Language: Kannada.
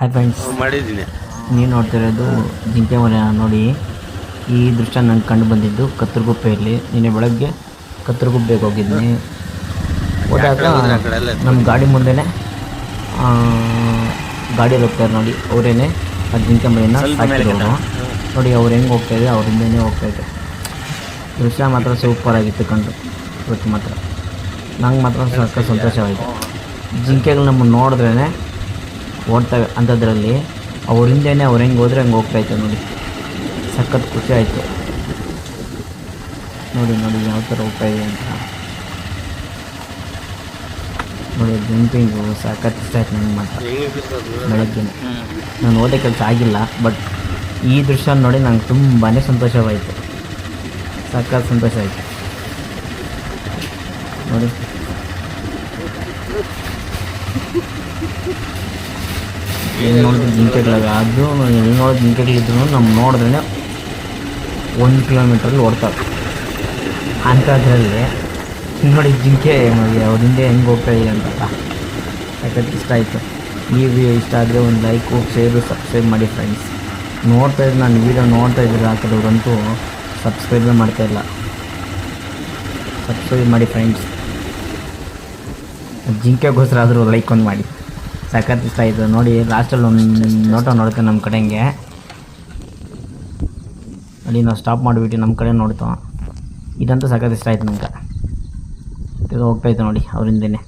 ಹಾಯ್ ಫ್ರೆಂಡ್ಸ್ ಮಾಡಿದ್ದೀನಿ. ನೀವು ನೋಡ್ತಿರೋದು ಜಿಂಕೆ ಮನೆ ನೋಡಿ. ಈ ದೃಶ್ಯ ನಂಗೆ ಕಂಡು ಬಂದಿದ್ದು ಕತ್ತರಗುಪ್ಪೆಯಲ್ಲಿ. ನಿನ್ನೆ ಬೆಳಗ್ಗೆ ಕತ್ತರಗುಪ್ಪೆಗೆ ಹೋಗಿದ್ದೀನಿ ಹೋದಾಗ ನಮ್ಮ ಗಾಡಿ ಮುಂದೆನೇ ಗಾಡಿ ಹೋಗ್ತಾರೆ ನೋಡಿ. ಅವರೇನೆ ಆ ಜಿಂಕೆ ಮನೆಯನ್ನು ನೋಡಿ ಅವ್ರು ಹೆಂಗೆ ಹೋಗ್ತಾ ಇದೆ ಅವ್ರ ಹಿಂದೆ ಹೋಗ್ತಾ ಇದೆ. ದೃಶ್ಯ ಮಾತ್ರ ಸೂಪರ್ ಆಗಿತ್ತು ಕಂಡು ಇವತ್ತು ಮಾತ್ರ. ನಂಗೆ ಮಾತ್ರ ಸಾಕ ಸಂತೋಷವಾಯಿತು. ಜಿಂಕೆಗಳು ನಮ್ಮನ್ನು ನೋಡಿದ್ರೇ ಓಡ್ತವೆ ಅಂಥದ್ರಲ್ಲಿ, ಅವ್ರ ಹಿಂದೆನೇ ಅವ್ರು ಹೆಂಗೆ ಹೋದ್ರೆ ಹಂಗೆ ಹೋಗ್ತಾ ಇತ್ತು ನೋಡಿ. ಸಖತ್ ಖುಷಿ ಆಯಿತು. ನೋಡಿ ನೋಡಿ ಯಾವ ಥರ ಹೋಗ್ತಾ ಇದೆ ಅಂತ. ನೋಡಿ ಜಂಪಿಂಗು ಸಖತ್ ಇಷ್ಟ ಆಯ್ತು ನನಗೆ ಮಾತ್ರ. ಬೆಳಗ್ಗೆ ನಾನು ಓದೋ ಕೆಲಸ ಆಗಿಲ್ಲ ಬಟ್ ಈ ದೃಶ್ಯ ನೋಡಿ ನಂಗೆ ತುಂಬಾ ಸಂತೋಷವಾಯಿತು. ಸಖತ್ ಸಂತೋಷ ಆಯಿತು. ನೋಡಿ. ಎಲ್ಲಿ ನೋಡಿದ್ರೆ ಜಿಂಕೆಗಳಾಗ ಅದು ಎಲ್ಲಿ ನೋಡಿದ ಜಿಂಕೆಗಳಿದ್ರು ನಮ್ಮ ನೋಡಿದ್ರೆ ಒಂದು ಕಿಲೋಮೀಟ್ರಲ್ಲಿ ಓಡ್ತಾರೆ. ಅಂಥದ್ರಲ್ಲಿ ನೋಡಿ ಜಿಂಕೆ ನೋಡಿ ಅವ್ರ ಹಿಂದೆ ಹೆಂಗೆ ಹೋಗ್ತಾ ಇದೆ ಅಂತ ಯಾಕಂದ್ರೆ ಇಷ್ಟ ಆಯಿತು. ಈ ವಿಡಿಯೋ ಇಷ್ಟ ಆದರೆ ಒಂದು ಲೈಕು ಶೇರು ಸಬ್ಸ್ಕ್ರೈಬ್ ಮಾಡಿ ಫ್ರೆಂಡ್ಸ್ ನೋಡ್ತಾ ಇದ್ರೆ ನಾನು ವೀಡಿಯೋ ನೋಡ್ತಾ ಇದ್ರೆ ಆ ಕೆಲವರಂತೂ ಸಬ್ಸ್ಕ್ರೈಬೇ ಮಾಡ್ತಾ ಇಲ್ಲ. ಸಬ್ಸ್ಕ್ರೈಬ್ ಮಾಡಿ ಫ್ರೆಂಡ್ಸ್ ಜಿಂಕೆಗೋಸ್ಕರ ಆದರೂ ಲೈಕ್ ಒಂದು ಮಾಡಿ. ಸಖತ್ ಇಷ್ಟ ಆಯಿತು. ನೋಡಿ ಲಾಸ್ಟಲ್ಲಿ ಒಂದು ನೋಟ ನೋಡ್ತೇವೆ ನಮ್ಮ ಕಡೆಗೆ. ಅಲ್ಲಿ ನಾವು ಸ್ಟಾಪ್ ಮಾಡಿಬಿಟ್ಟು ನಮ್ಮ ಕಡೆ ನೋಡ್ತೋ. ಇದಂತ ಸಖತ್ ಇಷ್ಟ ಆಯ್ತು ನಂಗೆ ಹೋಗ್ತಾ ಇತ್ತು ನೋಡಿ, ಅವ್ರಿಂದೇನೆ.